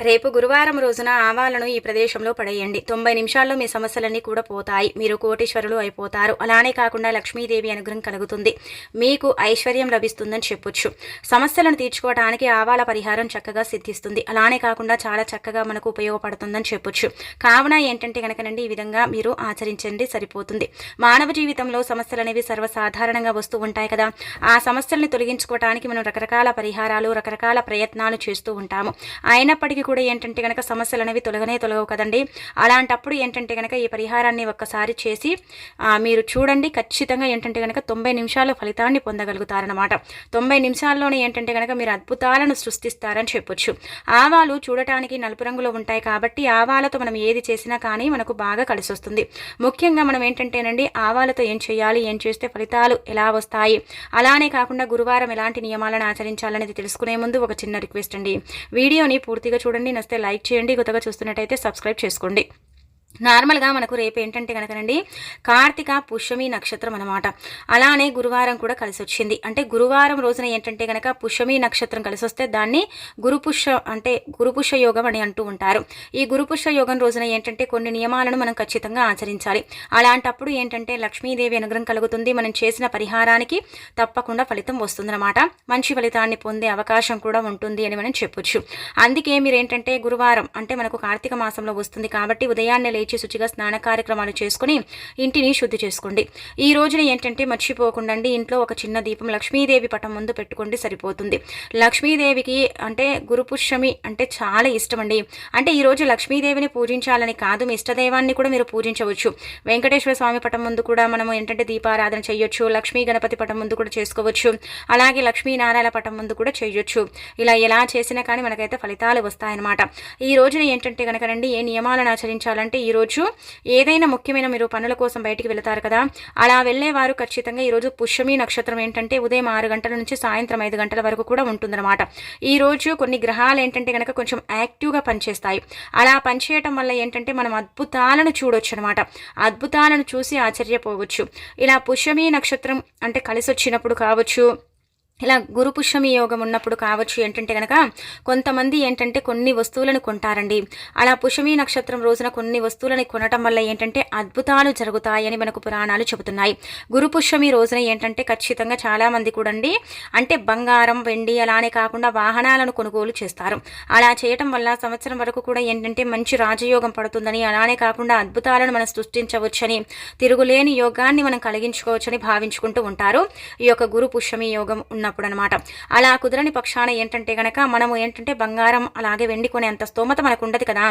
రేపు గురువారం రోజున ఆవాలను ఈ ప్రదేశంలో పడేయండి. తొంభై నిమిషాల్లో మీ సమస్యలన్నీ కూడా పోతాయి. మీరు కోటీశ్వరులు అయిపోతారు. అలానే కాకుండా లక్ష్మీదేవి అనుగ్రహం కలుగుతుంది. మీకు ఐశ్వర్యం లభిస్తుందని చెప్పొచ్చు. సమస్యలను తీర్చుకోవడానికి ఆవాల పరిహారం చక్కగా సిద్ధిస్తుంది. అలానే కాకుండా చాలా చక్కగా మనకు ఉపయోగపడుతుందని చెప్పొచ్చు. కావున ఏంటంటే కనుకనండి ఈ విధంగా మీరు ఆచరించండి సరిపోతుంది. మానవ జీవితంలో సమస్యలు అనేవి సర్వసాధారణంగా వస్తూ ఉంటాయి కదా. ఆ సమస్యల్ని తొలగించుకోవడానికి మనం రకరకాల పరిహారాలు రకరకాల ప్రయత్నాలు చేస్తూ ఉంటాము. అయినప్పటికీ కూడా ఏంటంటే కనుక సమస్యలు అనేవి తొలగనే తొలగవు కదండి. అలాంటప్పుడు ఏంటంటే కనుక ఈ పరిహారాన్ని ఒక్కసారి చేసి మీరు చూడండి ఖచ్చితంగా ఏంటంటే కనుక తొంభై నిమిషాల ఫలితాన్ని పొందగలుగుతారనమాట తొంభై నిమిషాల్లోనే ఏంటంటే కనుక మీరు అద్భుతాలను సృష్టిస్తారని చెప్పొచ్చు. ఆవాలు చూడటానికి నలుపు రంగులో ఉంటాయి కాబట్టి ఆవాలతో మనం ఏది చేసినా కానీ మనకు బాగా కలిసి వస్తుంది ముఖ్యంగా మనం ఏంటంటేనండి ఆవాలతో ఏం చేయాలి ఏం చేస్తే ఫలితాలు ఎలా వస్తాయి? అలానే కాకుండా గురువారం ఎలాంటి నియమాలను ఆచరించాలనేది తెలుసుకునే ముందు ఒక చిన్న రిక్వెస్ట్ అండి. వీడియోని పూర్తిగా చూడ చూడండి. నస్తే లైక్ చేయండి. కొత్తగా చూస్తున్నట్టయితే సబ్స్క్రైబ్ చేసుకోండి. నార్మల్గా మనకు రేపు ఏంటంటే కనుకనండి కార్తీక పుష్యమి నక్షత్రం అనమాట అలానే గురువారం కూడా కలిసి వచ్చింది అంటే గురువారం రోజున ఏంటంటే కనుక పుష్యమి నక్షత్రం కలిసి వస్తే దాన్ని గురుపుష్య అంటే గురుపుష్య యోగం అని అంటూ ఉంటారు. ఈ గురుపుష్య యోగం రోజున ఏంటంటే కొన్ని నియమాలను మనం ఖచ్చితంగా ఆచరించాలి. అలాంటప్పుడు ఏంటంటే లక్ష్మీదేవి అనుగ్రహం కలుగుతుంది. మనం చేసిన పరిహారానికి తప్పకుండా ఫలితం వస్తుందన్నమాట. మంచి ఫలితాన్ని పొందే అవకాశం కూడా ఉంటుంది అని మనం చెప్పొచ్చు. అందుకే మీరు ఏంటంటే గురువారం అంటే మనకు కార్తీక మాసంలో వస్తుంది కాబట్టి ఉదయాన్నే లేచి శుచిగా స్నాన కార్యక్రమాలు చేసుకుని ఇంటిని శుద్ధి చేసుకోండి. ఈ రోజున ఏంటంటే మర్చిపోకుండా ఇంట్లో ఒక చిన్న దీపం లక్ష్మీదేవి పటం ముందు పెట్టుకోండి సరిపోతుంది. లక్ష్మీదేవికి అంటే గురుపుష్యమి అంటే చాలా ఇష్టం అండి అంటే ఈరోజు లక్ష్మీదేవిని పూజించాలని కాదు మీ ఇష్టదైవాన్ని కూడా మీరు పూజించవచ్చు. వెంకటేశ్వర స్వామి పటం ముందు కూడా మనం ఏంటంటే దీపారాధన చేయొచ్చు. లక్ష్మీ గణపతి పటం ముందు కూడా చేసుకోవచ్చు. అలాగే లక్ష్మీనారాయణ పటం ముందు కూడా చేయొచ్చు. ఇలా ఎలా చేసినా కానీ మనకైతే ఫలితాలు వస్తాయన్నమాట. ఈ రోజున ఏంటంటే కనుక రండి ఏ నియమాలను ఆచరించాలంటే ఈ ఈరోజు ఏదైనా ముఖ్యమైన మీరు పనుల కోసం బయటికి వెళతారు కదా అలా వెళ్ళేవారు ఖచ్చితంగా ఈరోజు పుష్యమి నక్షత్రం ఏంటంటే ఉదయం ఆరు గంటల నుంచి సాయంత్రం ఐదు గంటల వరకు కూడా ఉంటుందన్నమాట. ఈరోజు కొన్ని గ్రహాలు ఏంటంటే కనుక కొంచెం యాక్టివ్గా పనిచేస్తాయి. అలా పనిచేయటం వల్ల ఏంటంటే మనం అద్భుతాలను చూడొచ్చు అనమాట అద్భుతాలను చూసి ఆశ్చర్యపోవచ్చు. ఇలా పుష్యమి నక్షత్రం అంటే కలిసి వచ్చినప్పుడు కావచ్చు ఇలా గురుపుష్యమి యోగం ఉన్నప్పుడు కావచ్చు ఏంటంటే కనుక కొంతమంది ఏంటంటే కొన్ని వస్తువులను కొంటారండి. అలా పుష్యమి నక్షత్రం రోజున కొన్ని వస్తువులను కొనటం వల్ల ఏంటంటే అద్భుతాలు జరుగుతాయని మనకు పురాణాలు చెబుతున్నాయి. గురు పుష్యమి రోజున ఏంటంటే ఖచ్చితంగా చాలామంది కూడండి అంటే బంగారం వెండి అలానే కాకుండా వాహనాలను కొనుగోలు చేస్తారు. అలా చేయటం వల్ల సంవత్సరం వరకు కూడా ఏంటంటే మంచి రాజయోగం పడుతుందని అలానే కాకుండా అద్భుతాలను మనం సృష్టించవచ్చని తిరుగులేని యోగాన్ని మనం కలిగించుకోవచ్చని భావించుకుంటూ ఉంటారు. ఈ యొక్క గురు పుష్యమి యోగం ఉన్నప్పుడు అనమాట అలా కుదరని పక్షాన ఏంటంటే గనక మనము ఏంటంటే బంగారం అలాగే వెండి కొనేంత స్తోమత మనకు ఉండదు కదా.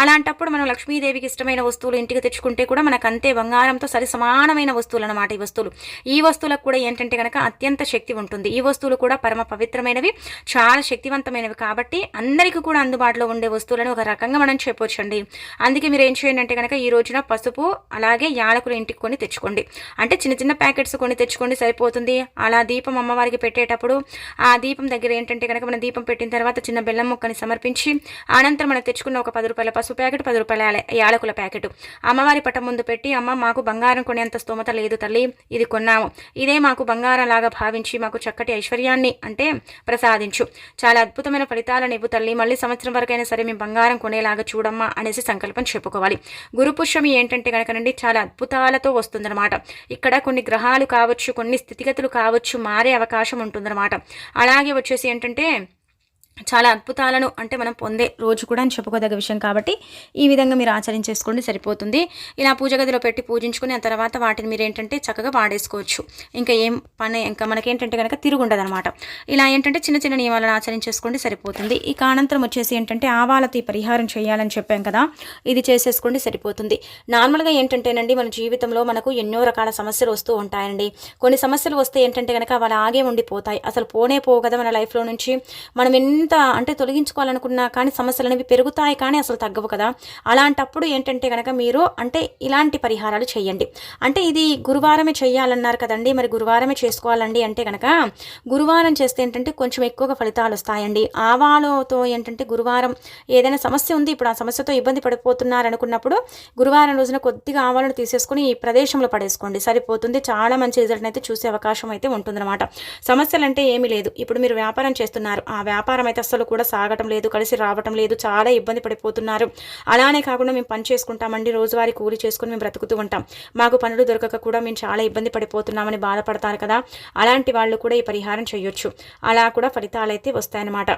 అలాంటప్పుడు మనం లక్ష్మీదేవికి ఇష్టమైన వస్తువులు ఇంటికి తెచ్చుకుంటే కూడా మనకు అంతే బంగారంతో సరి సమానమైన వస్తువులు అనమాట ఈ వస్తువులు. ఈ వస్తువులకు కూడా ఏంటంటే కనుక అత్యంత శక్తి ఉంటుంది. ఈ వస్తువులు కూడా పరమ పవిత్రమైనవి చాలా శక్తివంతమైనవి కాబట్టి అందరికీ కూడా అందుబాటులో ఉండే వస్తువులను ఒక రకంగా మనం చెప్పొచ్చండి. అందుకే మీరు ఏం చేయండి అంటే కనుక ఈ రోజున పసుపు అలాగే యాలకులు ఇంటికి కొని తెచ్చుకోండి. అంటే చిన్న చిన్న ప్యాకెట్స్ కొని తెచ్చుకోండి సరిపోతుంది. అలా దీపం అమ్మవారికి పెట్టే పెట్టేటప్పుడు ఆ దీపం దగ్గర ఏంటంటే కనుక మనం దీపం పెట్టిన తర్వాత చిన్న బెల్లం ముక్కని సమర్పించి అనంతరం మనం తెచ్చుకున్న ఒక పది రూపాయల పసుపు ప్యాకెట్ పది రూపాయల యాలకుల ప్యాకెట్ అమ్మవారి పటం ముందు పెట్టి అమ్మ మాకు బంగారం కొనేంత స్తోమత లేదు తల్లి ఇది కొన్నాము. ఇదే మాకు బంగారం లాగా భావించి మాకు చక్కటి ఐశ్వర్యాన్ని అంటే ప్రసాదించు. చాలా అద్భుతమైన ఫలితాలను ఇవ్వు తల్లి. మళ్ళీ సంవత్సరం వరకైనా సరే మేము బంగారం కొనేలాగా చూడమ్మా అనేసి సంకల్పం చెప్పుకోవాలి. గురు పుష్యమి ఏంటంటే కనుకనండి చాలా అద్భుతాలతో వస్తుందన్నమాట. ఇక్కడ కొన్ని గ్రహాలు కావచ్చు కొన్ని స్థితిగతులు కావచ్చు మారే అవకాశం ఉంటుందన్నమాట. అలాగే వచ్చేసి ఏంటంటే చాలా అద్భుతాలను అంటే మనం పొందే రోజు కూడా అని చెప్పుకోదగ్గ విషయం కాబట్టి ఈ విధంగా మీరు ఆచరించేసుకోండి సరిపోతుంది. ఇలా పూజ గదిలో పెట్టి పూజించుకుని ఆ తర్వాత వాటిని మీరు ఏంటంటే చక్కగా వాడేసుకోవచ్చు. ఇంకా ఏం పని ఇంకా మనకేంటంటే కనుక తిరుగుండదు అనమాట ఇలా ఏంటంటే చిన్న చిన్న నియమాలను ఆచరించేసుకోండి సరిపోతుంది. ఇక అనంతరం వచ్చేసి ఏంటంటే ఆవాలతో ఈ పరిహారం చేయాలని చెప్పాం కదా ఇది చేసేసుకోండి సరిపోతుంది. నార్మల్గా ఏంటంటేనండి మన జీవితంలో మనకు ఎన్నో రకాల సమస్యలు వస్తూ ఉంటాయండి. కొన్ని సమస్యలు వస్తే ఏంటంటే కనుక వాళ్ళు ఆగే ఉండిపోతాయి. అసలు పోనే పోవు కదా మన లైఫ్లో నుంచి. మనం ఎన్ని ఎంత అంటే తొలగించుకోవాలనుకున్నా కానీ సమస్యలు అనేవి పెరుగుతాయి కానీ అసలు తగ్గవు కదా. అలాంటప్పుడు ఏంటంటే కనుక మీరు అంటే ఇలాంటి పరిహారాలు చేయండి. అంటే ఇది గురువారమే చేయాలన్నారు కదండి మరి గురువారమే చేసుకోవాలండి అంటే కనుక గురువారం చేస్తే ఏంటంటే కొంచెం ఎక్కువగా ఫలితాలు వస్తాయండి. ఆవాలతో ఏంటంటే గురువారం ఏదైనా సమస్య ఉంది ఇప్పుడు ఆ సమస్యతో ఇబ్బంది పడిపోతున్నారు అనుకున్నప్పుడు గురువారం రోజున కొద్దిగా ఆవాలను తీసేసుకుని ఈ ప్రదేశంలో పడేసుకోండి. సరిపోతుంది చాలా మంచి రిజల్ట్ అయితే చూసే అవకాశం అయితే ఉంటుందన్నమాట. సమస్యలు అంటే ఏమీ లేదు. ఇప్పుడు మీరు వ్యాపారం చేస్తున్నారు ఆ వ్యాపారం అయితే అసలు కూడా సాగటం లేదు కలిసి రావటం లేదు చాలా ఇబ్బంది పడిపోతున్నారు. అలానే కాకుండా మేము పని చేసుకుంటామండి రోజువారీ కూలి చేసుకుని మేము బ్రతుకుతూ ఉంటాం. మాకు పనులు దొరకక కూడా మేము చాలా ఇబ్బంది పడిపోతున్నామని బాధపడతారు కదా. అలాంటి వాళ్ళు కూడా ఈ పరిహారం చేయొచ్చు. అలా కూడా ఫలితాలు అయితే వస్తాయన్నమాట.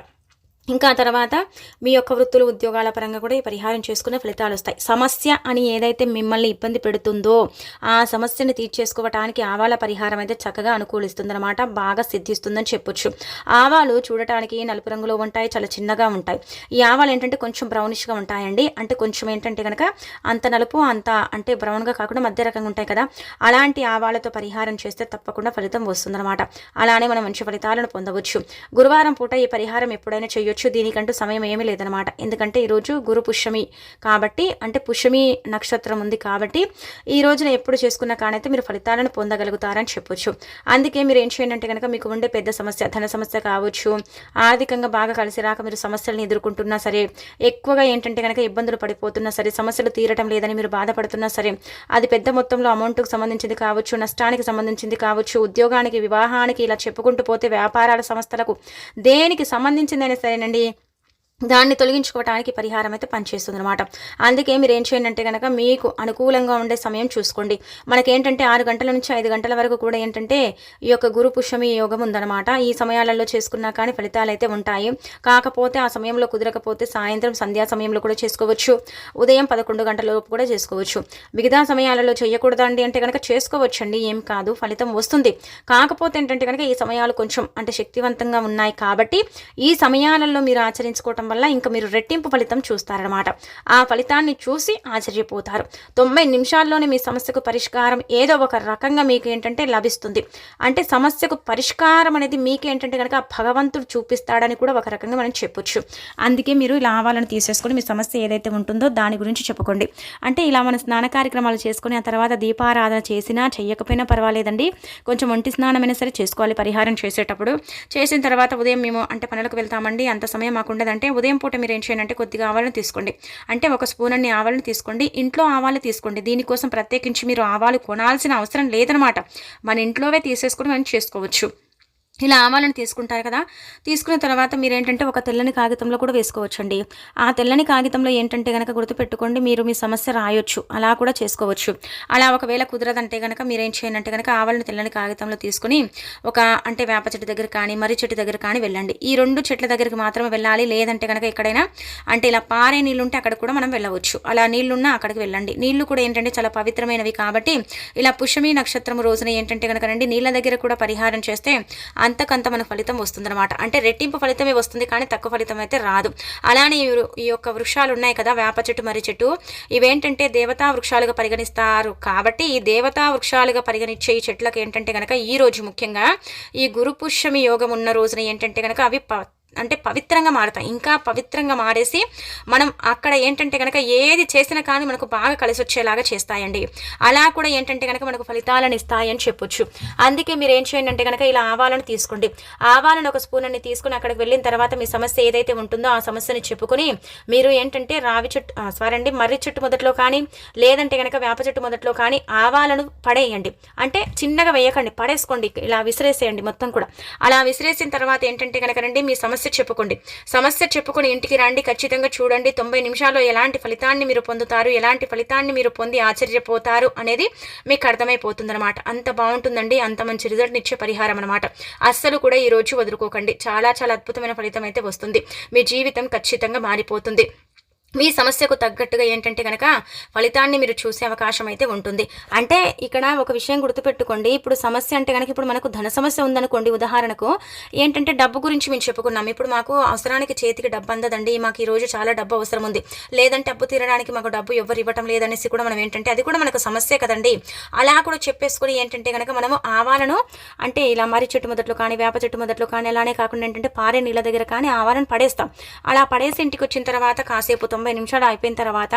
ఇంకా తర్వాత మీ యొక్క వృత్తులు ఉద్యోగాల పరంగా కూడా ఈ పరిహారం చేసుకునే ఫలితాలు వస్తాయి. సమస్య అని ఏదైతే మిమ్మల్ని ఇబ్బంది పెడుతుందో ఆ సమస్యని తీర్చేసుకోవటానికి ఆవాల పరిహారం అయితే చక్కగా అనుకూలిస్తుందన్నమాట బాగా సిద్ధిస్తుందని చెప్పొచ్చు. ఆవాలు చూడటానికి నలుపు రంగులో ఉంటాయి చాలా చిన్నగా ఉంటాయి. ఈ ఆవాలు ఏంటంటే కొంచెం బ్రౌనిష్గా ఉంటాయండి. అంటే కొంచెం ఏంటంటే కనుక అంత నలుపు అంత అంటే బ్రౌన్గా కాకుండా మధ్య రకంగా ఉంటాయి కదా. అలాంటి ఆవాలతో పరిహారం చేస్తే తప్పకుండా ఫలితం వస్తుందన్నమాట. అలానే మనం మంచి ఫలితాలను పొందవచ్చు. గురువారం పూట ఈ పరిహారం ఎప్పుడైనా చేయొచ్చు. చేయొచ్చు. దీనికంటూ సమయం ఏమీ లేదనమాట ఎందుకంటే ఈరోజు గురు పుష్యమి కాబట్టి అంటే పుష్యమి నక్షత్రం ఉంది కాబట్టి ఈ రోజున ఎప్పుడు చేసుకున్న కానైతే మీరు ఫలితాలను పొందగలుగుతారని చెప్పొచ్చు. అందుకే మీరు ఏం చేయండి అంటే కనుక మీకు ఉండే పెద్ద సమస్య ధన సమస్య కావచ్చు ఆర్థికంగా బాగా కలిసి రాక మీరు సమస్యలను ఎదుర్కొంటున్నా సరే ఎక్కువగా ఏంటంటే కనుక ఇబ్బందులు పడిపోతున్నా సరే సమస్యలు తీరటం లేదని మీరు బాధపడుతున్నా సరే అది పెద్ద మొత్తంలో అమౌంట్కి సంబంధించింది కావచ్చు నష్టానికి సంబంధించింది కావచ్చు ఉద్యోగానికి వివాహానికి ఇలా చెప్పుకుంటూ పోతే వ్యాపారాల సంస్థలకు దేనికి సంబంధించిందైనా సరే ఉంటానండి దాన్ని తొలగించుకోవడానికి పరిహారం అయితే పనిచేస్తుంది అనమాట అందుకే మీరు ఏం చేయండి అంటే కనుక మీకు అనుకూలంగా ఉండే సమయం చూసుకోండి. మనకేంటంటే ఆరు గంటల నుంచి ఐదు గంటల వరకు కూడా ఏంటంటే ఈ యొక్క గురు పుష్యమి యోగం ఉందన్నమాట. ఈ సమయాలలో చేసుకున్నా కానీ ఫలితాలు అయితే ఉంటాయి. కాకపోతే ఆ సమయంలో కుదరకపోతే సాయంత్రం సంధ్యా సమయంలో కూడా చేసుకోవచ్చు. ఉదయం పదకొండు గంటల లోపు కూడా చేసుకోవచ్చు. మిగతా సమయాలలో చేయకూడదండి అంటే కనుక చేసుకోవచ్చండి. ఏం కాదు ఫలితం వస్తుంది. కాకపోతే ఏంటంటే కనుక ఈ సమయాలు కొంచెం అంటే శక్తివంతంగా ఉన్నాయి కాబట్టి ఈ సమయాలలో మీరు ఆచరించుకోవటం వల్ల ఇంకా మీరు రెట్టింపు ఫలితం చూస్తారనమాట ఆ ఫలితాన్ని చూసి ఆశ్చర్యపోతారు. తొంభై నిమిషాల్లోనే మీ సమస్యకు పరిష్కారం ఏదో ఒక రకంగా మీకు ఏంటంటే లభిస్తుంది. అంటే సమస్యకు పరిష్కారం అనేది మీకేంటంటే కనుక భగవంతుడు చూపిస్తాడని కూడా ఒక రకంగా మనం చెప్పొచ్చు. అందుకే మీరు ఇలా ఆవాలను తీసేసుకొని మీ సమస్య ఏదైతే ఉంటుందో దాని గురించి చెప్పుకోండి. అంటే ఇలా మన స్నాన కార్యక్రమాలు చేసుకుని ఆ తర్వాత దీపారాధన చేసినా చేయకపోయినా పర్వాలేదండి. కొంచెం ఒంటి స్నానమైనా సరే చేసుకోవాలి. పరిహారం చేసేటప్పుడు. చేసిన తర్వాత ఉదయం మేము అంటే పనులకు వెళ్తామండి. అంత సమయం మాకు ఉండదంటే ఉదయం పూట మీరు ఏం చేయండి అంటే కొద్దిగా ఆవాలను తీసుకోండి. అంటే ఒక స్పూన్ అన్ని ఆవాలను తీసుకోండి. ఇంట్లో ఆవాలు తీసుకోండి. దీనికోసం ప్రత్యేకించి మీరు ఆవాలు కొనాల్సిన అవసరం లేదనమాట. మన ఇంట్లోవే తీసేసుకొని మనం చేసుకోవచ్చు. ఇలా ఆవాలను తీసుకుంటారు కదా. తీసుకున్న తర్వాత మీరు ఏంటంటే ఒక తెల్లని కాగితంలో కూడా వేసుకోవచ్చండి. ఆ తెల్లని కాగితంలో ఏంటంటే కనుక గుర్తుపెట్టుకోండి మీరు మీ సమస్య రాయొచ్చు. అలా కూడా చేసుకోవచ్చు. అలా ఒకవేళ కుదరదంటే కనుక మీరు ఏం చేయండి కనుక ఆవాలను తెల్లని కాగితంలో తీసుకుని ఒక అంటే వేప చెట్టు దగ్గర కానీ మర్రి చెట్టు దగ్గర కానీ వెళ్ళండి. ఈ రెండు చెట్ల దగ్గరికి మాత్రమే వెళ్ళాలి. లేదంటే కనుక ఎక్కడైనా అంటే ఇలా పారే నీళ్ళు ఉంటే అక్కడ కూడా మనం వెళ్ళవచ్చు. అలా నీళ్ళున్నా అక్కడికి వెళ్ళండి. నీళ్ళు కూడా ఏంటంటే చాలా పవిత్రమైనవి కాబట్టి ఇలా పుష్యమి నక్షత్రం రోజున ఏంటంటే కనుక రండి నీళ్ళ దగ్గర కూడా పరిహారం చేస్తే అంతకంత మన ఫలితం వస్తుందన్నమాట. అంటే రెట్టింపు ఫలితమే వస్తుంది కానీ తక్కువ ఫలితం అయితే రాదు. అలానే ఈ యొక్క వృక్షాలు ఉన్నాయి కదా వేప చెట్టు మర్రి చెట్టు. ఇవేంటంటే దేవతా వృక్షాలుగా పరిగణిస్తారు. కాబట్టి ఈ దేవతా వృక్షాలుగా పరిగణించే ఈ చెట్లకు ఏంటంటే కనుక ఈ రోజు ముఖ్యంగా ఈ గురుపుష్యమి యోగం ఉన్న రోజున ఏంటంటే కనుక అవి అంటే పవిత్రంగా మారుతాం. ఇంకా పవిత్రంగా మారేసి మనం అక్కడ ఏంటంటే కనుక ఏది చేసినా కానీ మనకు బాగా కలిసి వచ్చేలాగా చేస్తాయండి. అలా కూడా ఏంటంటే కనుక మనకు ఫలితాలను ఇస్తాయని చెప్పొచ్చు. అందుకే మీరు ఏం చేయండి అంటే కనుక ఇలా ఆవాలను తీసుకోండి. ఆవాలను ఒక స్పూన్ అన్ని తీసుకుని అక్కడికి వెళ్ళిన తర్వాత మీ సమస్య ఏదైతే ఉంటుందో ఆ సమస్యని చెప్పుకొని మీరు ఏంటంటే రావి చెట్టు సారీ అండి మర్రి చెట్టు మొదట్లో కానీ లేదంటే కనుక వేప చెట్టు మొదట్లో కానీ ఆవాలను పడేయండి. అంటే చిన్నగా వేయకండి పడేసుకోండి ఇలా విసిరేసేయండి మొత్తం కూడా. అలా విసిరేసిన తర్వాత ఏంటంటే కనుక రండి మీ సమస్య సమస్య చెప్పుకోండి. సమస్య చెప్పుకొని ఇంటికి రండి ఖచ్చితంగా చూడండి. తొంభై నిమిషాల్లో ఎలాంటి ఫలితాన్ని మీరు పొందుతారు ఎలాంటి ఫలితాన్ని మీరు పొంది ఆశ్చర్యపోతారు అనేది మీకు అర్థమైపోతుందన్నమాట. అంత బాగుంటుందండి అంత మంచి రిజల్ట్ ఇచ్చే పరిహారం అనమాట అస్సలు కూడా ఈ రోజు వదులుకోకండి. చాలా చాలా అద్భుతమైన ఫలితం అయితే వస్తుంది. మీ జీవితం ఖచ్చితంగా మారిపోతుంది. మీ సమస్యకు తగ్గట్టుగా ఏంటంటే కనుక ఫలితాన్ని మీరు చూసే అవకాశం అయితే ఉంటుంది. అంటే ఇక్కడ ఒక విషయం గుర్తుపెట్టుకోండి. ఇప్పుడు సమస్య అంటే కనుక ఇప్పుడు మనకు ధన సమస్య ఉందనుకోండి. ఉదాహరణకు ఏంటంటే డబ్బు గురించి మేము చెప్పుకున్నాం. ఇప్పుడు మాకు అవసరానికి చేతికి డబ్బు అందదండి. మాకు ఈ రోజు చాలా డబ్బు అవసరం ఉంది. లేదంటే డబ్బు తీరడానికి మాకు డబ్బు ఎవరు ఇవ్వటం లేదనేసి కూడా మనం ఏంటంటే అది కూడా మనకు సమస్యే కదండి. అలా కూడా చెప్పేసుకుని ఏంటంటే కనుక మనము ఆవాలను అంటే ఇలా మర్రి చెట్టు మొదట్లో కానీ వేప చెట్టు మొదట్లో కానీ అలానే కాకుండా ఏంటంటే పారే నీళ్ళ దగ్గర కానీ ఆవాలను పడేస్తాం. అలా పడేసి ఇంటికి వచ్చిన తర్వాత కాసేపు తొంభై నిమిషాలు అయిపోయిన తర్వాత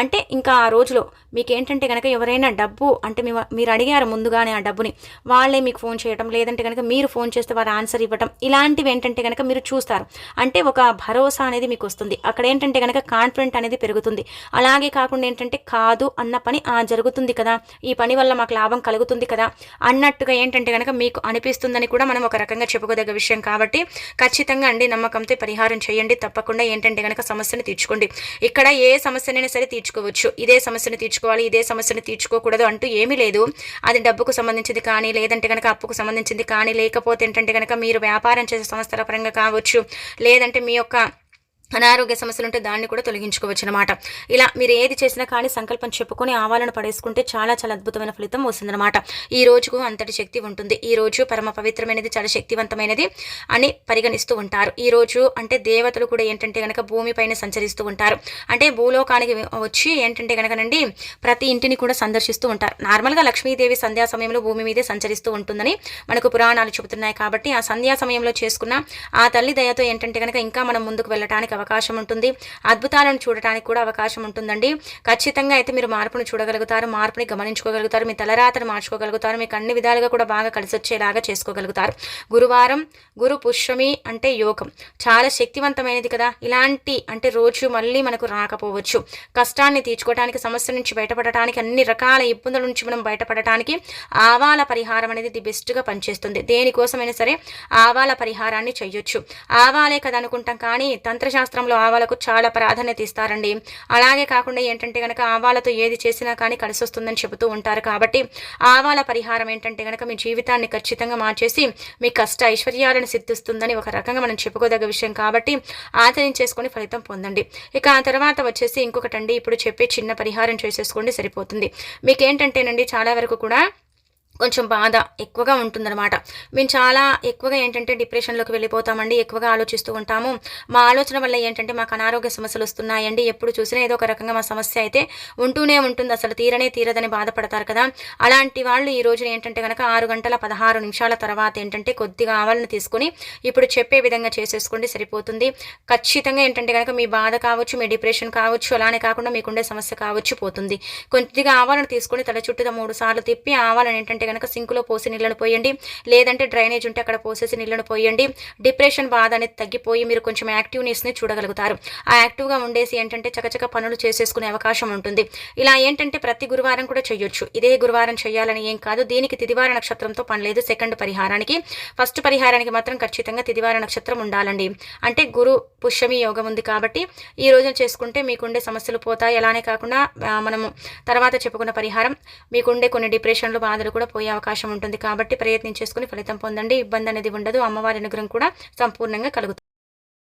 అంటే ఇంకా ఆ రోజులో మీకు ఏంటంటే కనుక ఎవరైనా డబ్బు అంటే మీరు అడిగారు ముందుగానే ఆ డబ్బుని వాళ్ళే మీకు ఫోన్ చేయడం లేదంటే కనుక మీరు ఫోన్ చేస్తే వారు ఆన్సర్ ఇవ్వడం ఇలాంటివి ఏంటంటే కనుక మీరు చూస్తారు. అంటే ఒక భరోసా అనేది మీకు వస్తుంది. అక్కడ ఏంటంటే కనుక కాన్ఫిడెంట్ అనేది పెరుగుతుంది. అలాగే కాకుండా ఏంటంటే కాదు అన్న పని ఆ జరుగుతుంది కదా ఈ పని వల్ల మాకు లాభం కలుగుతుంది కదా అన్నట్టుగా ఏంటంటే కనుక మీకు అనిపిస్తుందని కూడా మనం ఒక రకంగా చెప్పుకోదగ్గ విషయం కాబట్టి ఖచ్చితంగా అండి నమ్మకంతో పరిహారం చేయండి. తప్పకుండా ఏంటంటే కనుక సమస్యను తీర్చుకోండి. ఇక్కడ ఏ సమస్యనైనా సరే తీర్చుకోవచ్చు. ఇదే సమస్యను తీర్చుకోవాలి ఇదే సమస్యను తీర్చుకోకూడదు అంటూ ఏమీ లేదు. అది డబ్బుకు సంబంధించింది కానీ లేదంటే కనుక అప్పుకు సంబంధించింది కానీ లేకపోతే ఏంటంటే కనుక మీరు వ్యాపారం చేసే సంస్థల పరంగా కావచ్చు లేదంటే మీ యొక్క అనారోగ్య సమస్యలు ఉంటే దాన్ని కూడా తొలగించుకోవచ్చు అనమాట ఇలా మీరు ఏది చేసినా కానీ సంకల్పం చెప్పుకొని ఆవాలను పడేసుకుంటే చాలా చాలా అద్భుతమైన ఫలితం వస్తుందన్నమాట. ఈ రోజుకు అంతటి శక్తి ఉంటుంది. ఈ రోజు పరమ పవిత్రమైనది చాలా శక్తివంతమైనది అని పరిగణిస్తూ ఉంటారు. ఈ రోజు అంటే దేవతలు కూడా ఏంటంటే కనుక భూమిపైన సంచరిస్తూ ఉంటారు. అంటే భూలోకానికి వచ్చి ఏంటంటే కనుకనండి ప్రతి ఇంటిని కూడా సందర్శిస్తూ ఉంటారు. నార్మల్గా లక్ష్మీదేవి సంధ్యా సమయంలో భూమి మీదే సంచరిస్తూ ఉంటుందని మనకు పురాణాలు చెబుతున్నాయి కాబట్టి ఆ సంధ్యా సమయంలో చేసుకున్న ఆ తల్లి దయతో ఏంటంటే కనుక ఇంకా మనం ముందుకు వెళ్ళడానికి అవకాశం ఉంటుంది. అద్భుతాలను చూడటానికి కూడా అవకాశం ఉంటుందండి. ఖచ్చితంగా అయితే మీరు మార్పును చూడగలుగుతారు మార్పుని గమనించుకోగలుగుతారు మీ తలరాతను మార్చుకోగలుగుతారు మీకు అన్ని విధాలుగా కూడా బాగా కలిసి వచ్చేలాగా చేసుకోగలుగుతారు. గురువారం గురు పుష్యమి అంటే యోగం. చాలా శక్తివంతమైనది కదా. ఇలాంటి అంటే రోజు మళ్ళీ మనకు రాకపోవచ్చు. కష్టాన్ని తీర్చుకోవడానికి సమస్య నుంచి బయటపడటానికి అన్ని రకాల ఇబ్బందుల నుంచి మనం బయటపడటానికి ఆవాల పరిహారం అనేది ది బెస్ట్గా పనిచేస్తుంది. దేనికోసమైనా సరే ఆవాల పరిహారాన్ని చేయొచ్చు ఆవాలే కదా అనుకుంటాం కానీ శాస్త్రంలో ఆవాలకు చాలా ప్రాధాన్యత ఇస్తారండి. అలాగే కాకుండా ఏంటంటే కనుక ఆవాలతో ఏది చేసినా కానీ కలిసి వస్తుందని చెబుతూ ఉంటారు కాబట్టి ఆవాల పరిహారం ఏంటంటే కనుక మీ జీవితాన్ని ఖచ్చితంగా మార్చేసి మీ కష్ట ఐశ్వర్యాలను సిద్ధిస్తుందని ఒక రకంగా మనం చెప్పుకోదగ్గ విషయం కాబట్టి ఆచరించేసుకొని ఫలితం పొందండి. ఇక ఆ తర్వాత వచ్చేసి ఇంకొకటండి. ఇప్పుడు చెప్పే చిన్న పరిహారం చేసేసుకోండి సరిపోతుంది. మీకేంటంటేనండి చాలా వరకు కూడా కొంచెం బాధ ఎక్కువగా ఉంటుందన్నమాట. మేము చాలా ఎక్కువగా ఏంటంటే డిప్రెషన్లోకి వెళ్ళిపోతామండి ఎక్కువగా ఆలోచిస్తూ ఉంటాము. మా ఆలోచన వల్ల ఏంటంటే మాకు అనారోగ్య సమస్యలు వస్తున్నాయండి. ఎప్పుడు చూసినా ఏదో ఒక రకంగా మా సమస్య అయితే ఉంటూనే ఉంటుంది. అసలు తీరనే తీరదని బాధపడతారు కదా. అలాంటి వాళ్ళు ఈ రోజున ఏంటంటే కనుక ఆరు గంటల పదహారు నిమిషాల తర్వాత ఏంటంటే కొద్దిగా ఆవాలను తీసుకొని ఇప్పుడు చెప్పే విధంగా చేసేసుకోండి సరిపోతుంది. ఖచ్చితంగా ఏంటంటే కనుక మీ బాధ కావచ్చు మీ డిప్రెషన్ కావచ్చు అలానే కాకుండా మీకుండే సమస్య కావచ్చు పోతుంది. కొద్దిగా ఆవాలను తీసుకొని తల చుట్టూ మూడు సార్లు తిప్పి ఆవాలను ఏంటంటే కనుక సింకులో పోసి నీళ్ళను పోయండి. లేదంటే డ్రైనేజ్ ఉంటే అక్కడ పోసేసి నీళ్ళను పోయండి. డిప్రెషన్ బాధ అనేది తగ్గిపోయి మీరు కొంచెం యాక్టివ్నెస్ని చూడగలుగుతారు. ఆ యాక్టివ్గా ఉండేసి ఏంటంటే చకచక పనులు చేసేసుకునే అవకాశం ఉంటుంది. ఇలా ఏంటంటే ప్రతి గురువారం కూడా చేయొచ్చు ఇదే గురువారం చేయాలని ఏం కాదు. దీనికి తిదివార నక్షత్రంతో పని లేదు. సెకండ్ పరిహారానికి. ఫస్ట్ పరిహారానికి మాత్రం ఖచ్చితంగా తిదివార నక్షత్రం ఉండాలండి. అంటే గురు పుష్యమి యోగం ఉంది కాబట్టి ఈ రోజున చేసుకుంటే మీకుండే సమస్యలు పోతాయి. అలానే కాకుండా మనము తర్వాత చెప్పుకున్న పరిహారం మీకుండే కొన్ని డిప్రెషన్లు బాధలు కూడా పోయే అవకాశం ఉంటుంది. కాబట్టి ప్రయత్నం చేసుకుని ఫలితం పొందండి. ఇబ్బంది అనేది ఉండదు. అమ్మవారి అనుగ్రహం కూడా సంపూర్ణంగా కలుగుతుంది.